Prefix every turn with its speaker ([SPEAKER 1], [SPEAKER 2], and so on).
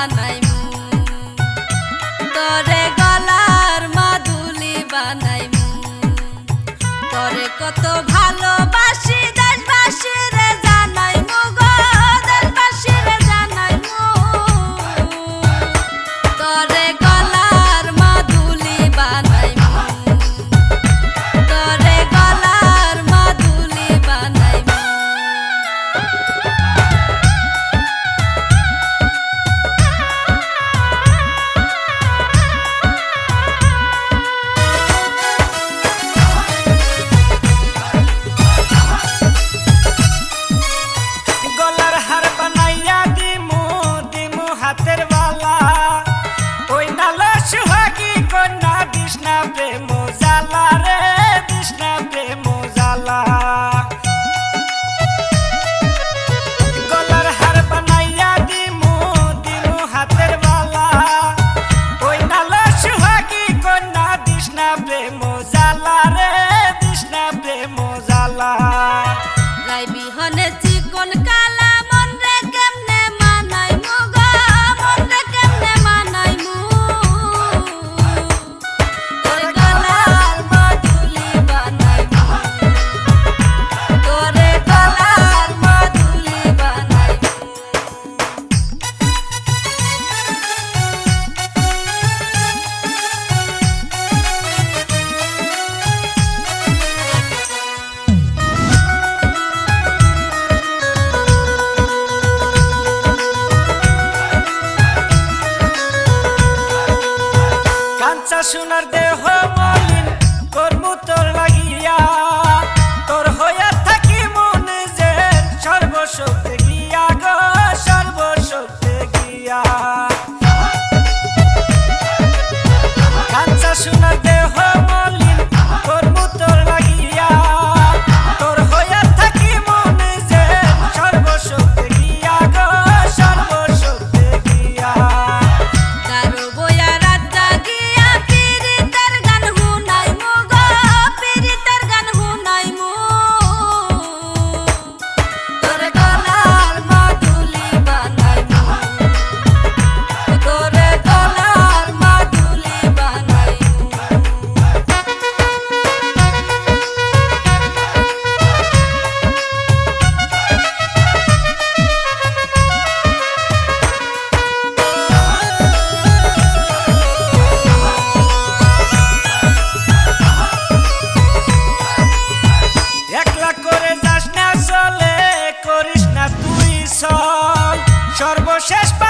[SPEAKER 1] বানাইমু কত ভালো
[SPEAKER 2] কাঁচা সোনার দেহ মলিন কর্ম তোর লাগিয়া। তোর হইয়া থাকি মনে যে সর্বশক্তি গিয়া গো, সর্বশক্তি গিয়া। কাঁচা সোনার Moshe's back.